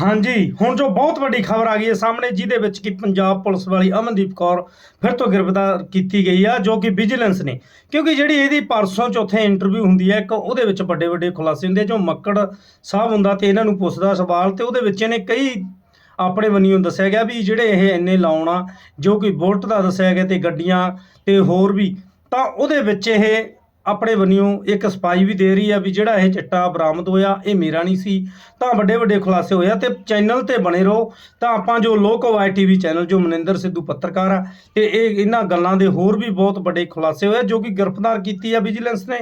ਹਾਂਜੀ, ਹੁਣ ਜੋ ਬਹੁਤ ਵੱਡੀ ਖਬਰ ਆ ਗਈ ਹੈ ਸਾਹਮਣੇ, ਜਿਹਦੇ ਵਿੱਚ ਕਿ ਪੰਜਾਬ ਪੁਲਿਸ ਵਾਲੀ ਅਮਨਦੀਪ ਕੌਰ ਫਿਰ ਤੋਂ ਗ੍ਰਿਫਤਾਰ ਕੀਤੀ ਗਈ ਆ, ਜੋ ਕਿ ਵਿਜੀਲੈਂਸ ਨੇ। ਕਿਉਂਕਿ ਜਿਹੜੀ ਇਹਦੀ ਪਰਸੋਂ ਚੌਥੇ ਇੰਟਰਵਿਊ ਹੁੰਦੀ ਹੈ, ਇੱਕ ਉਹਦੇ ਵਿੱਚ ਵੱਡੇ ਵੱਡੇ ਖੁਲਾਸੇ ਹੁੰਦੇ ਜੋ ਮੱਕੜ ਸਾਹਿਬ ਹੁੰਦਾ ਤੇ ਇਹਨਾਂ ਨੂੰ ਪੁੱਛਦਾ ਸਵਾਲ, ਤੇ ਉਹਦੇ ਵਿੱਚ ਇਹਨੇ ਕਈ ਆਪਣੇ ਵੱਲੋਂ ਦੱਸਿਆ ਗਿਆ ਵੀ ਜਿਹੜੇ ਇਹ ਇੰਨੇ ਲਾਉਣਾ ਜੋ ਕਿ ਬੋਲਟ ਦਾ ਦੱਸਿਆ ਗਿਆ ਤੇ ਗੱਡੀਆਂ ਤੇ ਹੋਰ ਵੀ, ਤਾਂ ਉਹਦੇ ਵਿੱਚ ਇਹ ਆਪਣੇ ਵੱਲੋਂ ਇੱਕ ਸਪਾਈ ਵੀ ਦੇ ਰਹੀ ਆ ਵੀ ਜਿਹੜਾ ਇਹ ਚਿੱਟਾ ਬਰਾਮਦ ਹੋਇਆ, ਇਹ ਮੇਰਾ ਨਹੀਂ ਸੀ। ਤਾਂ ਵੱਡੇ ਵੱਡੇ ਖੁਲਾਸੇ ਹੋਇਆ ਤੇ ਚੈਨਲ ਤੇ ਬਣੇ ਰਹੋ। ਤਾਂ ਆਪਾਂ ਜੋ ਲੋਕ ਵਾਈ ਟੀਵੀ ਚੈਨਲ, ਜੋ ਮਨਿੰਦਰ ਸਿੱਧੂ ਪੱਤਰਕਾਰ ਆ, ਤੇ ਇਹ ਇਹਨਾਂ ਗੱਲਾਂ ਦੇ ਹੋਰ ਵੀ ਬਹੁਤ ਵੱਡੇ ਖੁਲਾਸੇ ਹੋਏ ਜੋ ਕਿ ਗ੍ਰਿਫਤਾਰ ਕੀਤੀ ਆ ਵਿਜੀਲੈਂਸ ਨੇ।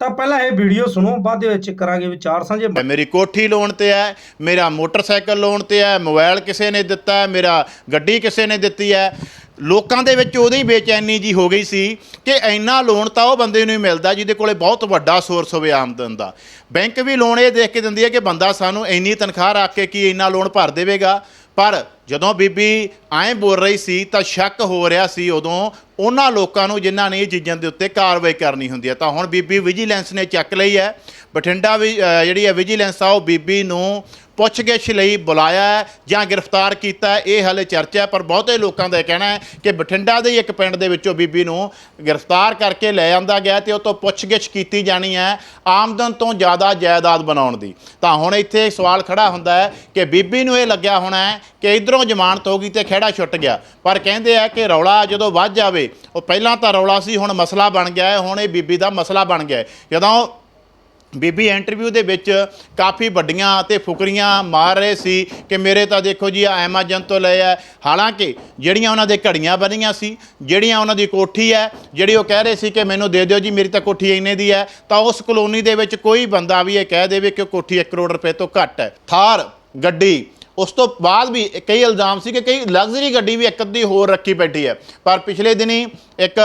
ਤਾਂ ਪਹਿਲਾਂ ਇਹ ਵੀਡੀਓ ਸੁਣੋ, ਬਾਅਦ ਦੇ ਵਿੱਚ ਕਰਾਂਗੇ ਵਿਚਾਰ ਸਾਂਝੇ। ਮੇਰੀ ਕੋਠੀ ਲੋਨ ਤੇ ਹੈ, ਮੇਰਾ ਮੋਟਰਸਾਈਕਲ ਲੋਨ ਤੇ ਹੈ, ਮੋਬਾਈਲ ਕਿਸੇ ਨੇ ਦਿੱਤਾ ਹੈ, ਮੇਰਾ ਗੱਡੀ ਕਿਸੇ ਨੇ ਦਿੱਤੀ ਹੈ। ਲੋਕਾਂ ਦੇ ਵਿੱਚ ਉਹਦੀ ਬੇਚੈਨੀ ਜੀ ਹੋ ਗਈ ਸੀ ਕਿ ਇੰਨਾ ਲੋਨ ਤਾਂ ਉਹ ਬੰਦੇ ਨੂੰ ਹੀ ਮਿਲਦਾ ਜਿਹਦੇ ਕੋਲੇ ਬਹੁਤ ਵੱਡਾ ਸੋਰਸ ਹੋਵੇ ਆਮਦਨ ਦਾ। ਬੈਂਕ ਵੀ ਲੋਨ ਇਹ ਦੇਖ ਕੇ ਦਿੰਦੀ ਹੈ ਕਿ ਬੰਦਾ ਸਾਨੂੰ ਇੰਨੀ ਤਨਖਾਹ ਰੱਖ ਕੇ ਕੀ ਇੰਨਾ ਲੋਨ ਭਰ ਦੇਵੇਗਾ? ਪਰ ਜਦੋਂ ਬੀਬੀ ਐਂ ਬੋਲ ਰਹੀ ਸੀ ਤਾਂ ਸ਼ੱਕ ਹੋ ਰਿਹਾ ਸੀ ਉਦੋਂ ਉਹਨਾਂ ਲੋਕਾਂ ਨੂੰ ਜਿਨ੍ਹਾਂ ਨੇ ਇਹ ਚੀਜ਼ਾਂ ਦੇ ਉੱਤੇ ਕਾਰਵਾਈ ਕਰਨੀ ਹੁੰਦੀ ਹੈ। ਤਾਂ ਹੁਣ ਬੀਬੀ ਵਿਜੀਲੈਂਸ ਨੇ ਚੱਕ ਲਈ ਹੈ। ਬਠਿੰਡਾ ਵੀ ਜਿਹੜੀ ਹੈ ਵਿਜੀਲੈਂਸ ਆ, ਉਹ ਬੀਬੀ ਨੂੰ ਪੁੱਛਗਿੱਛ ਲਈ ਬੁਲਾਇਆ ਹੈ ਜਾਂ ਗ੍ਰਿਫਤਾਰ ਕੀਤਾ ਹੈ। ਇਹ ਹਾਲੇ ਚਰਚਾ ਹੈ, ਪਰ ਬਹੁਤੇ ਲੋਕਾਂ ਦਾ ਇਹ ਕਹਿਣਾ ਹੈ ਕਿ ਬਠਿੰਡਾ ਦੇ ਇੱਕ ਪਿੰਡ ਦੇ ਵਿੱਚੋਂ ਬੀਬੀ ਨੂੰ ਗ੍ਰਿਫਤਾਰ ਕਰਕੇ ਲੈ ਆਂਦਾ ਗਿਆ ਤੇ ਉਹ ਤੋਂ ਪੁੱਛਗਿੱਛ ਕੀਤੀ ਜਾਣੀ ਹੈ ਆਮਦਨ ਤੋਂ ਜ਼ਿਆਦਾ ਜਾਇਦਾਦ ਬਣਾਉਣ ਦੀ। ਤਾਂ ਹੁਣ ਇੱਥੇ ਸਵਾਲ ਖੜਾ ਹੁੰਦਾ ਹੈ ਕਿ ਬੀਬੀ ਨੂੰ ਇਹ ਲੱਗਿਆ ਹੋਣਾ ਹੈ ਕਿ ਇਧਰੋਂ ਜ਼ਮਾਨਤ ਹੋ ਗਈ ਤੇ ਖਹਿੜਾ ਛੁੱਟ ਗਿਆ। ਪਰ ਕਹਿੰਦੇ ਆ ਕਿ ਰੌਲਾ ਜਦੋਂ ਵੱਧ ਜਾਵੇ, ਉਹ ਪਹਿਲਾਂ ਤਾਂ ਰੌਲਾ ਸੀ, ਹੁਣ ਮਸਲਾ ਬਣ ਗਿਆ ਹੈ, ਹੁਣ ਇਹ ਬੀਬੀ ਦਾ ਮਸਲਾ ਬਣ ਗਿਆ ਜਦੋਂ ਬੀਬੀ ਇੰਟਰਵਿਊ ਦੇ ਵਿੱਚ ਕਾਫੀ ਵੱਡੀਆਂ ਤੇ ਫੁਕਰੀਆਂ ਮਾਰ ਰਹੇ ਸੀ ਕਿ ਮੇਰੇ ਤਾਂ ਦੇਖੋ ਜੀ ਐਮਾਜ਼ਨ ਤੋਂ ਲਏ ਆ। ਹਾਲਾਂਕਿ ਜਿਹੜੀਆਂ ਉਹਨਾਂ ਦੇ ਘੜੀਆਂ ਬਣੀਆਂ ਸੀ, ਜਿਹੜੀਆਂ ਉਹਨਾਂ ਦੀ ਕੋਠੀ ਹੈ, ਜਿਹੜੀ ਉਹ ਕਹਿ ਰਹੇ ਸੀ ਕਿ ਮੈਨੂੰ ਦੇ ਦਿਓ ਜੀ, ਮੇਰੀ ਤਾਂ ਕੋਠੀ ਇੰਨੇ ਦੀ ਹੈ, ਤਾਂ ਉਸ ਕਲੋਨੀ ਦੇ ਵਿੱਚ ਕੋਈ ਬੰਦਾ ਵੀ ਇਹ ਕਹਿ ਦੇਵੇ ਕਿ ਕੋਠੀ 1 ਕਰੋੜ ਰੁਪਏ ਤੋਂ ਘੱਟ ਹੈ। ਥਾਰ, ਗੱਡੀ ਉਸ ਤੋਂ ਬਾਅਦ ਵੀ ਕਈ ਇਲਜ਼ਾਮ ਸੀ ਕਿ ਕਈ ਲਗਜ਼ਰੀ ਗੱਡੀ ਵੀ ਇੱਕ ਅੱਧੀ ਹੋਰ ਰੱਖੀ ਬੈਠੀ ਹੈ। ਪਰ ਪਿਛਲੇ ਦਿਨੀ ਇੱਕ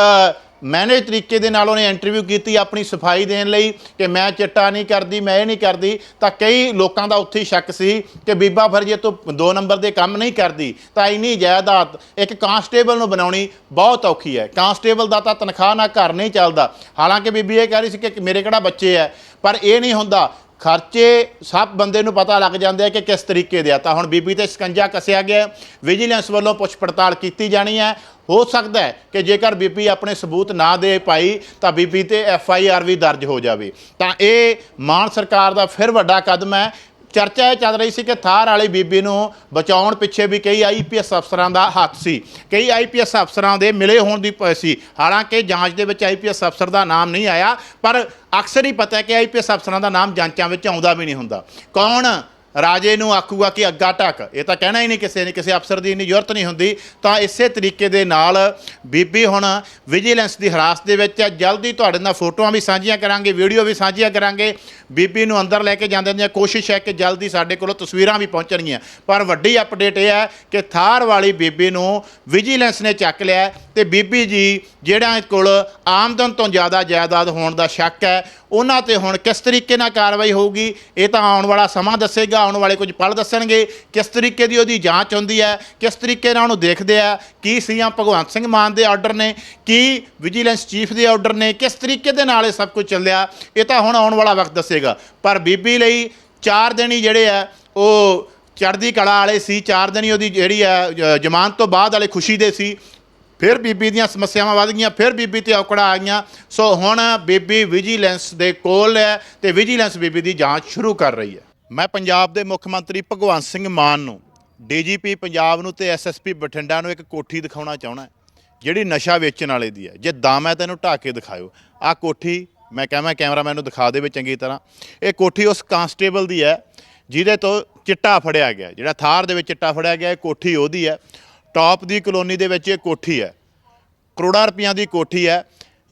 ਮੈਨੇਜ ਤਰੀਕੇ ਦੇ ਨਾਲ ਉਹਨੇ ਇੰਟਰਵਿਊ ਕੀਤੀ ਆਪਣੀ ਸਫ਼ਾਈ ਦੇਣ ਲਈ ਕਿ ਮੈਂ ਚਿੱਟਾ ਨਹੀਂ ਕਰਦੀ, ਮੈਂ ਇਹ ਨਹੀਂ ਕਰਦੀ। ਤਾਂ ਕਈ ਲੋਕਾਂ ਦਾ ਉੱਥੇ ਹੀ ਸ਼ੱਕ ਸੀ ਕਿ ਬੀਬਾ ਫਿਰ ਜੇ ਤੂੰ ਦੋ ਨੰਬਰ ਦੇ ਕੰਮ ਨਹੀਂ ਕਰਦੀ, ਤਾਂ ਇੰਨੀ ਜਾਇਦਾਦ ਇੱਕ ਕਾਂਸਟੇਬਲ ਨੂੰ ਬਣਾਉਣੀ ਬਹੁਤ ਔਖੀ ਹੈ। ਕਾਂਸਟੇਬਲ ਦਾ ਤਾਂ ਤਨਖਾਹ ਨਾਲ ਘਰ ਨਹੀਂ ਚੱਲਦਾ। ਹਾਲਾਂਕਿ ਬੀਬੀ ਇਹ ਕਹਿ ਰਹੀ ਸੀ ਕਿ ਮੇਰੇ ਕਿਹੜਾ ਬੱਚੇ ਹੈ, ਪਰ ਇਹ ਨਹੀਂ ਹੁੰਦਾ ਖਰਚੇ ਸਭ ਬੰਦੇ ਨੂੰ ਪਤਾ ਲੱਗ ਜਾਂਦੇ ਆ ਕਿ ਕਿਸ ਤਰੀਕੇ ਦੇ ਆ। ਤਾਂ ਹੁਣ ਬੀਬੀ ਤੇ ਸ਼ਿਕੰਜਾ ਕੱਸਿਆ ਗਿਆ ਵਿਜੀਲੈਂਸ ਵੱਲੋਂ ਪੁੱਛ ਪੜਤਾਲ ਕੀਤੀ ਜਾਣੀ ਹੈ। ਹੋ ਸਕਦਾ ਹੈ ਕਿ ਜੇਕਰ ਬੀਬੀ ਆਪਣੇ ਸਬੂਤ ਨਾ ਦੇ ਪਾਈ, ਤਾਂ ਬੀਬੀ ਤੇ ਐਫ ਆਈ ਆਰ ਵੀ ਦਰਜ ਹੋ ਜਾਵੇ। ਤਾਂ ਇਹ ਮਾਨ ਸਰਕਾਰ ਦਾ ਫਿਰ ਵੱਡਾ ਕਦਮ ਹੈ। ਚਰਚਾ ਇਹ ਚੱਲ ਰਹੀ ਸੀ ਕਿ ਥਾਰ ਵਾਲੀ ਬੀਬੀ ਨੂੰ ਬਚਾਉਣ ਪਿੱਛੇ ਵੀ ਕਈ ਆਈਪੀਐਸ ਅਫਸਰਾਂ ਦਾ ਹੱਥ ਸੀ। ਕਈ ਆਈਪੀਐਸ ਅਫਸਰਾਂ ਦੇ ਮਿਲੇ ਹੋਣ ਦੀ ਪ- ਸੀ। ਹਾਲਾਂਕਿ ਜਾਂਚ ਦੇ ਵਿੱਚ ਆਈਪੀਐਸ ਅਫਸਰ ਦਾ ਨਾਮ ਨਹੀਂ ਆਇਆ, ਪਰ ਅਕਸਰ ਹੀ ਪਤਾ ਹੈ ਕਿ ਆਈਪੀਐਸ ਅਫਸਰਾਂ ਦਾ ਨਾਮ ਜਾਂਚਾਂ ਵਿੱਚ ਆਉਂਦਾ ਵੀ ਨਹੀਂ ਹੁੰਦਾ। ਕੌਣ ਰਾਜੇ ਨੂੰ ਆਖੂਗਾ ਕਿ ਅੱਗਾ ਟੱਕ ਇਹ ਤਾਂ ਕਹਿਣਾ ਹੀ ਨਹੀਂ ਕਿਸੇ ਨੇ, ਕਿਸੇ ਅਫਸਰ ਦੀ ਇੰਨੀ ਜ਼ਰੂਰਤ ਨਹੀਂ ਹੁੰਦੀ। ਤਾਂ ਇਸੇ ਤਰੀਕੇ ਦੇ ਨਾਲ ਬੀਬੀ ਹੁਣ ਵਿਜੀਲੈਂਸ ਦੀ ਹਰਾਸਤ ਦੇ ਵਿੱਚ ਹੈ। ਜਲਦੀ ਤੁਹਾਡੇ ਨਾਲ ਫੋਟੋਆਂ ਵੀ ਸਾਂਝੀਆਂ ਕਰਾਂਗੇ, ਵੀਡੀਓ ਵੀ ਸਾਂਝੀਆਂ ਕਰਾਂਗੇ। ਬੀਬੀ ਨੂੰ ਅੰਦਰ ਲੈ ਕੇ ਜਾਂਦੇ ਦੀਆਂ ਕੋਸ਼ਿਸ਼ ਹੈ ਕਿ ਜਲਦੀ ਸਾਡੇ ਕੋਲੋਂ ਤਸਵੀਰਾਂ ਵੀ ਪਹੁੰਚਣਗੀਆਂ। ਪਰ ਵੱਡੀ ਅਪਡੇਟ ਇਹ ਹੈ ਕਿ ਥਾਰ ਵਾਲੀ ਬੀਬੀ ਨੂੰ ਵਿਜੀਲੈਂਸ ਨੇ ਚੱਕ ਲਿਆ ਹੈ। ਤੇ ਬੀਬੀ ਜੀ ਜਿਹੜਾ ਕੋਲ ਆਮਦਨ ਤੋਂ ਜ਼ਿਆਦਾ ਜਾਇਦਾਦ ਹੋਣ ਦਾ ਸ਼ੱਕ ਹੈ ਉਹਨਾਂ ਤੇ ਹੁਣ ਕਿਸ ਤਰੀਕੇ ਨਾਲ ਕਾਰਵਾਈ ਹੋਊਗੀ, ਇਹ ਤਾਂ ਆਉਣ ਵਾਲਾ ਸਮਾਂ ਦੱਸੇਗਾ, ਆਉਣ ਵਾਲੇ ਕੁਝ ਪਲ ਦੱਸਣਗੇ, ਕਿਸ ਤਰੀਕੇ ਦੀ ਉਹਦੀ ਜਾਂਚ ਹੁੰਦੀ ਹੈ, ਕਿਸ ਤਰੀਕੇ ਨਾਲ ਉਹਨੂੰ ਦੇਖਦੇ ਆ, ਕੀ ਸੀਐਮ ਭਗਵੰਤ ਸਿੰਘ ਮਾਨ ਦੇ ਆਰਡਰ ਨੇ, ਕੀ ਵਿਜੀਲੈਂਸ ਚੀਫ ਦੇ ਆਰਡਰ ਨੇ, ਕਿਸ ਤਰੀਕੇ ਦੇ ਨਾਲ ਇਹ ਸਭ ਕੁਝ ਚੱਲਿਆ, ਇਹ ਤਾਂ ਹੁਣ ਆਉਣ ਵਾਲਾ ਵਕਤ ਦੱਸੇਗਾ। ਪਰ ਬੀਬੀ ਲਈ ਚਾਰ ਦਿਨ ਹੀ ਜਿਹੜੇ ਆ, ਉਹ ਚੜ੍ਹਦੀ ਕਲਾ ਵਾਲੇ ਸੀ, ਚਾਰ ਦਿਨ ਹੀ ਉਹਦੀ ਜਿਹੜੀ ਆ, ਜ- ਜ਼ਮਾਨਤ ਤੋਂ ਬਾਅਦ ਵਾਲੇ ਖੁਸ਼ੀ ਦੇ ਸੀ ਫਿਰ ਬੀਬੀ ਦੀਆਂ ਸਮੱਸਿਆਵਾਂ ਵੱਧ ਗਈਆਂ, ਫਿਰ ਬੀਬੀ ਤੇ ਔਕੜਾਂ ਆ ਗਈਆਂ। ਸੋ ਹੁਣ ਬੀਬੀ ਵਿਜੀਲੈਂਸ ਦੇ ਕੋਲ ਹੈ ਤੇ ਵਿਜੀਲੈਂਸ ਬੀਬੀ ਦੀ ਜਾਂਚ ਸ਼ੁਰੂ ਕਰ ਰਹੀ ਹੈ। ਮੈਂ ਪੰਜਾਬ ਦੇ ਮੁੱਖ ਮੰਤਰੀ ਭਗਵੰਤ ਸਿੰਘ ਮਾਨ ਨੂੰ, ਡੀਜੀਪੀ ਪੰਜਾਬ ਨੂੰ ਤੇ ਐਸਐਸਪੀ ਬਠਿੰਡਾ ਨੂੰ ਇੱਕ ਕੋਠੀ ਦਿਖਾਉਣਾ ਚਾਹਣਾ ਜਿਹੜੀ ਨਸ਼ਾ ਵੇਚਣ ਵਾਲੇ ਦੀ ਹੈ। ਜੇ ਦਮ ਹੈ ਤੈਨੂੰ ਢਾਹ ਕੇ ਦਿਖਾਇਓ। ਆਹ ਕੋਠੀ, ਮੈਂ ਕਹਾਂ ਕੈਮਰਾਮੈਨ ਨੂੰ ਦਿਖਾ ਦੇਵੇ ਚੰਗੀ ਤਰ੍ਹਾਂ। ਇਹ ਕੋਠੀ ਉਸ ਕਾਂਸਟੇਬਲ ਦੀ ਹੈ, ਜਿਹਦੇ ਤੋਂ ਚਿੱਟਾ ਫੜਿਆ ਗਿਆ, ਜਿਹੜਾ ਥਾਰ ਦੇ ਵਿੱਚ ਚਿੱਟਾ ਫੜਿਆ ਗਿਆ, ਇਹ ਕੋਠੀ ਉਹਦੀ ਹੈ। ਟਾਪ ਦੀ ਕਲੋਨੀ ਦੇ ਵਿੱਚ ਇਹ ਕੋਠੀ ਹੈ। ਕਰੋੜਾਂ ਰੁਪਈਆਂ ਦੀ ਕੋਠੀ ਹੈ।